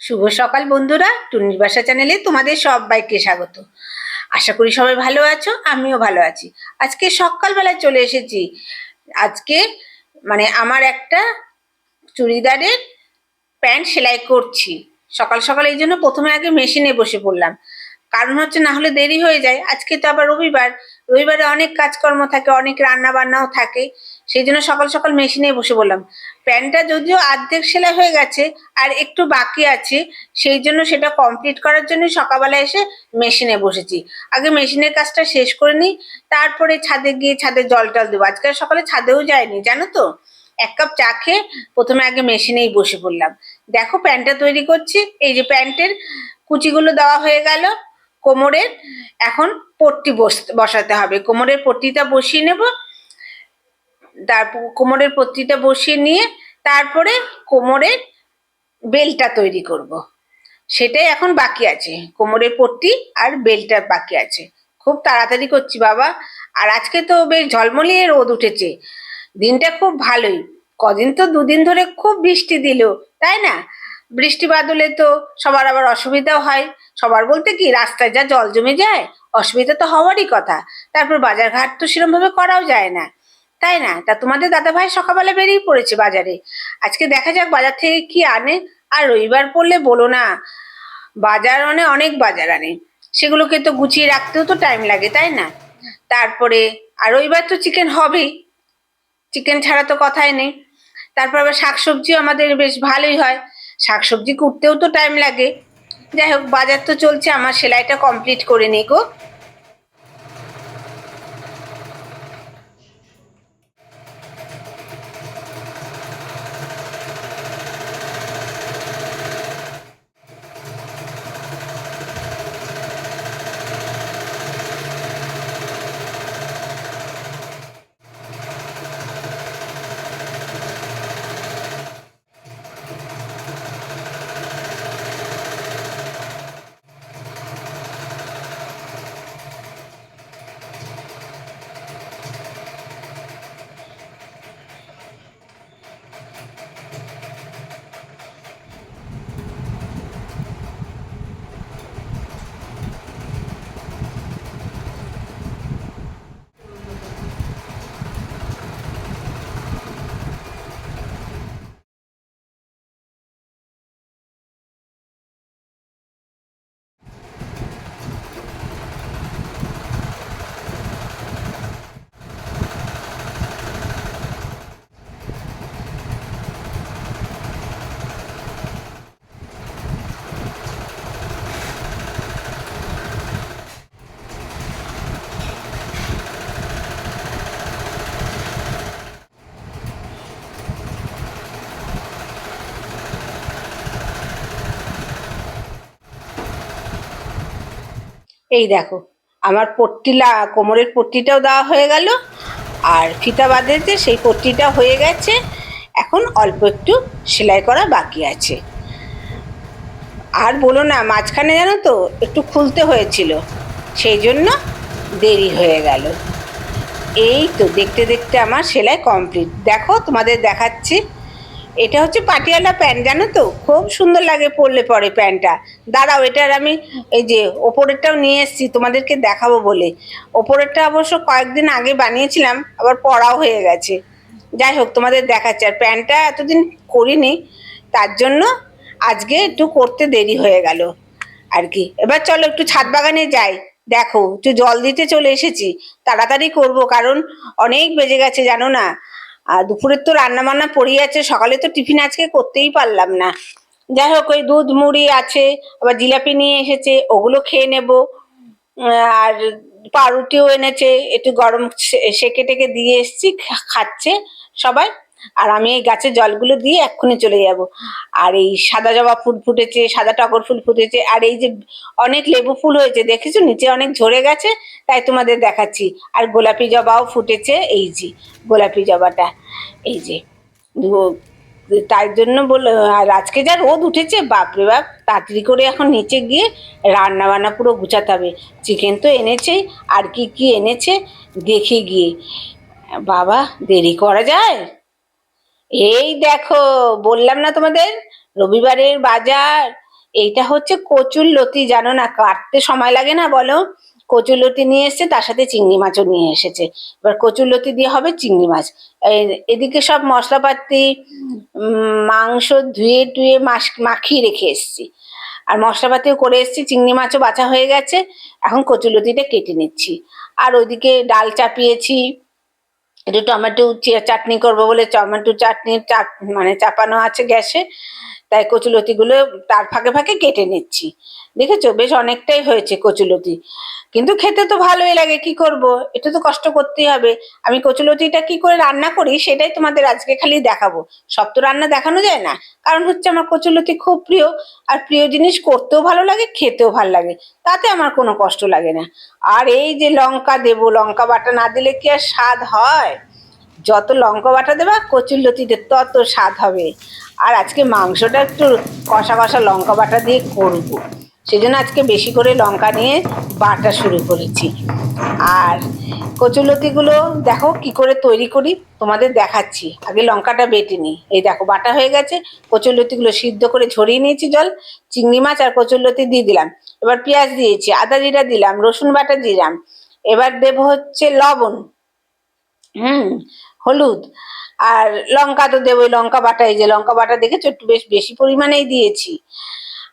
শুভ সকাল বন্ধুরা, টুনির বাসা চ্যানেলে তোমাদের সবাইকে স্বাগত। আশা করি সবাই ভালো আছো, আমিও ভালো আছি। আজকে সকালবেলায় চলে এসেছি। আজকে মানে আমার একটা চুড়িদারের প্যান্ট সেলাই করছি। সকাল সকাল এই জন্য প্রথমে আগে মেশিনে বসে পড়লাম। কারণ হচ্ছে না হলে দেরি হয়ে যায়। আজকে তো আবার রবিবার। রবিবারে অনেক কাজকর্ম থাকে, অনেক রান্না বান্নাও থাকে। সেই জন্য সকাল সকাল মেশিনে বসে বললাম প্যান্টটা যদিও অর্ধেক সেলাই হয়ে গেছে, আর একটু বাকি আছে, সেই জন্য সেটা কমপ্লিট করার জন্য সকালবেলা এসে মেশিনে বসেছি। আগে মেশিনের কাজটা শেষ করে নিই, তারপরে ছাদে গিয়ে ছাদে জল টল দেবো। আজকাল সকালে ছাদেও যায়নি জানো তো? এক কাপ চা খেয়ে প্রথমে আগে মেশিনেই বসে পড়লাম। দেখো প্যান্টটা তৈরি করছি, এই যে প্যান্টের কুচিগুলো দেওয়া হয়ে গেল, কোমরের, এখন পট্টি বস- বসাতে হবে। কোমরের পট্টিটা বসিয়ে নেব তারপর কোমরের পট্টিটা বসিয়ে নিয়ে তারপরে কোমরের বেলটা তৈরি করব। সেটাই এখন বাকি আছে। কোমরের পট্টি আর বেলটা বাকি আছে। খুব তাড়াতাড়ি করছি বাবা। আর আজকে তো বেশ ঝলমলিয়ে রোদ উঠেছে। দিনটা খুব ভালোই। কদিন তো দুদিন ধরে খুব বৃষ্টি দিল, তাই না? বৃষ্টি বাদলে তো সবার আবার অসুবিধাও হয়। সবার বলতে কি, রাস্তায় যা জল জমে যায়, অসুবিধা তো হওয়ারই কথা। তারপর বাজার ঘাট তো সেরকম ভাবে করাও যায় না। তাই না? তা তোমাদের দাদা ভাই সকালবেলা বেরিয়ে পড়েছে বাজারে। আজকে দেখা যাক বাজার থেকে কি আনে। আর রবিবার পড়লে বলো না, বাজার মানে অনেক বাজার আনে। সেগুলোকে তো গুছিয়ে রাখতেও তো টাইম লাগে, তাই না? তারপরে, আর রবিবার তো চিকেন হবেই চিকেন ছাড়া তো কথাই নেই। তারপর আবার শাকসবজিও আমাদের বেশ ভালোই হয়। শাকসবজি কুটতেও তো টাইম লাগে। যাই হোক, বাজার তো চলছে, আমার সেলাইটা কমপ্লিট করে নি গো। এই দেখো, আমার পট্টি লা- কোমরের পট্টিটাও দেওয়া হয়ে গেল, আর ফিতা বাঁধেছে সেই পট্টিটা হয়ে গেছে, এখন অল্প একটু সেলাই করা বাকি আছে। আর বলো না, মাঝখানে জানো তো, একটু খুলতে হয়েছিল, সেই জন্য দেরি হয়ে গেল। এই তো, দেখতে দেখতে আমার সেলাই কমপ্লিট দেখো, তোমাদের দেখাচ্ছি। এটা হচ্ছে পাটিয়ালা প্যান্ট, জানো তো? খুব সুন্দর লাগে পরলে পরে প্যান্টটা। দাঁড়াও এটার আমি এই যে ওপরেরটাও নিয়ে এসেছি, তোমাদেরকে দেখাবো বলে। ওপরেরটা অবশ্য কয়েকদিন আগে বানিয়েছিলাম, আবার পরাও হয়ে গেছে। যাই হোক, তোমাদের দেখাচ্ছে। আর প্যান্টটা এতদিন করিনি, তার জন্য আজকে একটু করতে দেরি হয়ে গেল আর কি। এবার চলো, একটু ছাদ বাগানে যাই। দেখো, একটু জল দিতে চলে এসেছি। তাড়াতাড়ি করব, কারণ অনেক বেজে গেছে, জানো না? আর দুপুরের তো রান্না বান্না পড়িয়ে আছে, সকালে তো টিফিন আজকে করতেই পারলাম না। যাই হোক, ওই দুধ মুড়ি আছে, আবার জিলাপি নিয়ে এসেছে, ওগুলো খেয়ে নেব। আর পাউরুটিও এনেছে, একটু গরম সেকে টেকে দিয়ে এসছি খাচ্ছে সবাই। আর আমি এই গাছের জলগুলো দিয়ে এক্ষুনি চলে যাব। আর এই সাদা জবা ফুল ফুটেছে, সাদা টগর ফুল ফুটেছে, আর এই যে অনেক লেবু ফুল হয়েছে, দেখেছ? নিচে অনেক ঝরে গেছে, তাই তোমাদের দেখাচ্ছি। আর গোলাপি জবাও ফুটেছে, এই যে গোলাপি জবাটা, এই যে। তাই জন্য বলে, আর আজকে যা রোদ উঠেছে, বাপরে বাপ, তাড়াতাড়ি করে এখন নিচে গিয়ে রান্না বান্না পুরো গুছাতে হবে। চিকেন তো এনেছেই আর কি কি এনেছে, দেখে গিয়ে। বাবা, দেরি করা যায়? এই দেখো, বললাম না তোমাদের? রবিবারের বাজার, এইটা হচ্ছে কচুর লতি, জানো না? কাটতে সময় লাগে না, বলো? কচুর লতি নিয়ে এসেছে, তার সাথে চিংড়ি মাছও নিয়ে এসেছে। এবার কচুর লতি দিয়ে হবে চিংড়ি মাছ। এদিকে সব মশলাপাতি মাংস ধুয়ে টুয়ে মাস, মাখিয়ে রেখে এসেছি। আর মশলাপাতিও করে এসেছি, চিংড়ি মাছও বাছা হয়ে গেছে। এখন কচুর লতিটা কেটে নিচ্ছি। আর ওইদিকে ডাল চাপিয়েছি। একটু টমেটো চাটনি করব বলে টমেটো চাটনি মানে চাপানো আছে গ্যাসে। তাই কচুলতিগুলো তার ফাঁকে ফাঁকে কেটে নিচ্ছি। দেখেছ? বেশ অনেকটাই হয়েছে কচুলতি। কিন্তু খেতে তো ভালোই লাগে, কি করব? এটা তো কষ্ট করতেই হবে। আমি কচুলতিটা কি করে রান্না করি সেটাই তোমাদের আজকে খালি দেখাবো। সব তো রান্না দেখানো যায় না। কারণ হচ্ছে আমার কচুলতি খুব প্রিয়। আর প্রিয় জিনিস করতেও ভালো লাগে, খেতেও ভালো লাগে। তাতে আমার কোনো কষ্ট লাগে না। আর এই যে লঙ্কা দেবো, লঙ্কা বাটা না দিলে কি আর স্বাদ হয়? যত লঙ্কা বাটা দেবা, কচুর লতিতে তত স্বাদ হবে। আর আজকে মাংসটা একটু কষা কষা লঙ্কা বাটা দিয়ে করব। সেই জন্য আজকে বেশি করে লঙ্কা নিয়ে বাটা শুরু করেছি। আর কচুলতিগুলো দেখো কি করে তৈরি করি, তোমাদের দেখাচ্ছি। আগে লঙ্কাটা বেটে নিই। এই দেখো, বাটা হয়ে গেছে। কচুরলতিগুলো সিদ্ধ করে ঝরিয়ে নিয়েছি জল, চিংড়ি মাছ আর কচুরলতি দিয়ে দিলাম। এবার পেঁয়াজ দিয়েছি, আদা জিরা দিলাম, রসুন বাটা দিলাম। এবার দেবো হচ্ছে লবণ। হুম, হলুদ। আর লঙ্কা তো দেবোই লঙ্কা বাটা, এই যে লঙ্কা বাটা দেখেছ? একটু বেশ, বেশি পরিমাণেই দিয়েছি।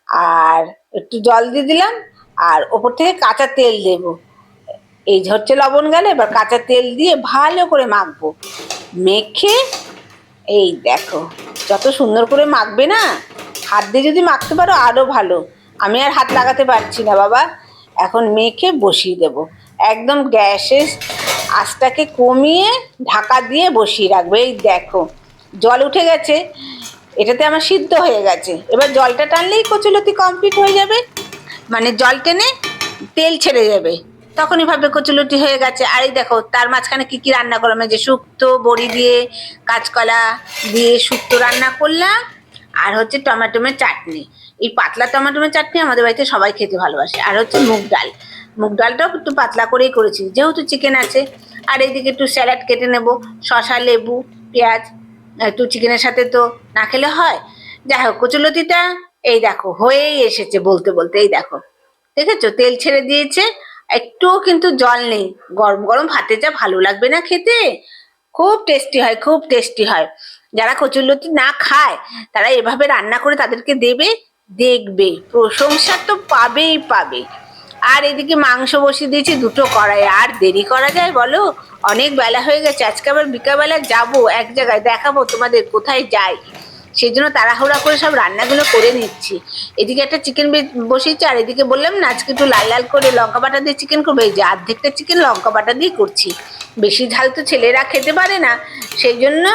আর একটু জল দিয়ে দিলাম, আর ওপর থেকে কাঁচা তেল দেব। এই হচ্ছে লবণ গেলে এবার কাঁচা তেল দিয়ে ভালো করে মাখবো। মেখে, এই দেখো, যত সুন্দর করে মাখবে না? হাত দিয়ে যদি মাখতে পারো আরও ভালো। আমি আর হাত লাগাতে পারছি না বাবা। এখন মেখে বসিয়ে দেব। একদম গ্যাসের আঁচটাকে কমিয়ে ঢাকা দিয়ে বসিয়ে রাখবে। এই দেখো, জল উঠে গেছে। এটাতে আমার সিদ্ধ হয়ে গেছে। এবার জলটা টানলেই কচুলতি কমপ্লিট হয়ে যাবে। মানে জল টেনে তেল ছেড়ে যাবে। তখনই ভাবে কচুলতি হয়ে গেছে। আর এই দেখো, তার মাঝখানে কি কি রান্না করলাম? যে শুক্তো, বড়ি দিয়ে, কাঁচকলা দিয়ে শুক্তো রান্না করলাম। আর হচ্ছে টমেটোমের চাটনি। এই পাতলা টমেটোমের চাটনি আমাদের বাড়িতে সবাই খেতে ভালোবাসে। আর হচ্ছে মুগ ডাল। মুগ ডালটাও একটু পাতলা করেই করেছি, যেহেতু চিকেন আছে। আর এইদিকে একটু স্যালাড কেটে নেব, শসা, লেবু, পেঁয়াজ, একটু চিকেনের সাথে তো না খেলে হয়। যাই হোক কচুলতিটা এই দেখো, হয়েই এসেছে বলতে বলতে, এই দেখো। দেখেছ? তেল ছেড়ে দিয়েছে, একটুও কিন্তু জল নেই। গরম গরম ভাতে যা ভালো লাগবে না খেতে। খুব টেস্টি হয়, খুব টেস্টি হয়। যারা কচুরলতি না খায়, তারা এভাবে রান্না করে তাদেরকে দেবে, দেখবে। প্রশংসা তো পাবেই পাবে। আর এদিকে মাংস বসিয়ে দিয়েছি, দুটো কড়াই। আর দেরি করা যায় বলো? অনেক বেলা হয়ে গেছে, আজকে আবার বিকালবেলা যাব এক জায়গায়, দেখাবো তোমাদের কোথায় যাই। সেই জন্য তাড়াহুড়া করে সব রান্নাগুলো করে নিচ্ছি। এদিকে একটা চিকেন বসিয়েছি, আর এদিকে বললাম না, আজকে একটু লাল লাল করে লঙ্কা বাটা দিয়ে চিকেন করব। এই যে অর্ধেকটা চিকেন লঙ্কা বাটা দিয়ে করছি। বেশি ঝাল তো ছেলেরা খেতে পারে না। সেই জন্য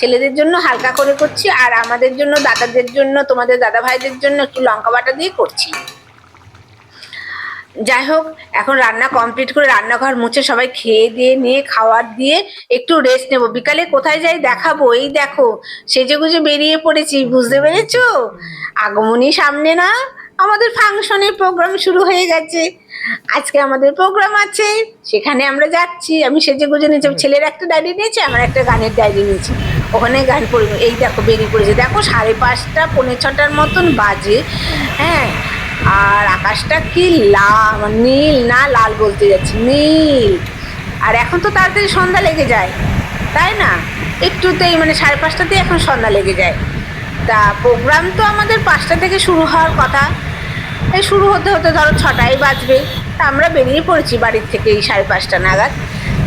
ছেলেদের জন্য হালকা করে করছি, আর আমাদের জন্য, দাদাদের জন্য, তোমাদের দাদা ভাইদের জন্য একটু লঙ্কা বাটা দিয়ে করছি। যাই হোক, এখন রান্না কমপ্লিট করে রান্নাঘর মুছে সবাই খেয়ে দিয়ে, নিয়ে খাওয়ার দিয়ে একটু রেস্ট নেব। বিকালে কোথায় যাই দেখাবো? এই দেখো, সেজে গুজে বেরিয়ে পড়েছি, বুঝতে পেরেছ? আগমনী সামনে না, আমাদের ফাংশনের প্রোগ্রাম শুরু হয়ে গেছে। আজকে আমাদের প্রোগ্রাম আছে, সেখানে আমরা যাচ্ছি। আমি সেজে গুজে নিয়েছি ছেলের একটা ডায়েরি নিয়েছি, আমার একটা গানের ডায়েরি নিয়েছি। ওখানে গান পড়বে। এই দেখো, বেরিয়ে পড়েছে। দেখো, সাড়ে পাঁচটা, পৌনে ছটার মতন বাজে হ্যাঁ? আর আকাশটা কি লাল নীল না লাল বলতে যাচ্ছি, নীল। আর এখন তো তাড়াতাড়ি সন্ধ্যা লেগে যায়, তাই না? একটুতেই মানে সাড়ে পাঁচটাতেই এখন সন্ধ্যা লেগে যায়। তা প্রোগ্রাম তো আমাদের পাঁচটা থেকে শুরু হওয়ার কথা। এই শুরু হতে হতে ধরো ছটাই বাজবে। তা আমরা বেরিয়ে পড়েছি বাড়ির থেকে এই সাড়ে পাঁচটা নাগাদ।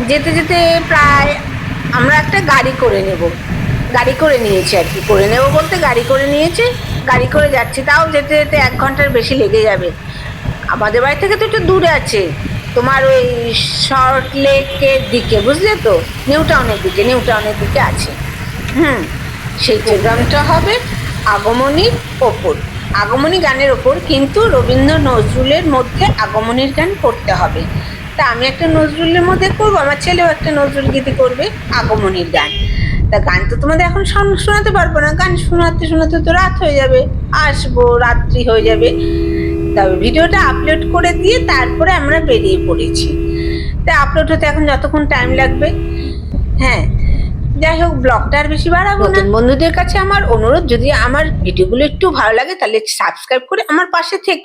যেতে যেতে প্রায় আমরা একটা গাড়ি করে নেব। গাড়ি করে নিয়েছি আর কি, করে নেব বলতে গাড়ি করে নিয়েছি। গাড়ি করে যাচ্ছি, তাও যেতে যেতে এক ঘণ্টার বেশি লেগে যাবে। আমাদের বাড়ি থেকে তো একটু দূরে আছে, তোমার ওই শর্ট লেকের দিকে, বুঝলে তো? নিউ টাউনের দিকে নিউ টাউনের দিকে আছে। হুম, সেই প্রোগ্রামটা হবে আগমনীর ওপর। আগমনী গানের ওপর, কিন্তু রবীন্দ্র নজরুলের মধ্যে আগমনীর গান করতে হবে। তা আমি একটা নজরুলের মধ্যে করব, আমার ছেলেও একটা নজরুল গীতি করবে আগমনীর গান। তা গান তো তোমাদের এখন শোনাতে পারব না। গান শোনাতে শোনাতে তো রাত হয়ে যাবে। আসব, রাত্রি হয়ে যাবে। তবে ভিডিওটা আপলোড করে দিয়ে তারপরে আমরা বেরিয়ে পড়েছি। তা আপলোড হতে এখন যতক্ষণ টাইম লাগবে। হ্যাঁ যাই হোক ব্লগটা আর বেশি বাড়াবো নতুন বন্ধুদের কাছে আমার অনুরোধ, যদি আমার ভিডিওগুলো একটু ভালো লাগে, তাহলে সাবস্ক্রাইব করে আমার পাশে থেকে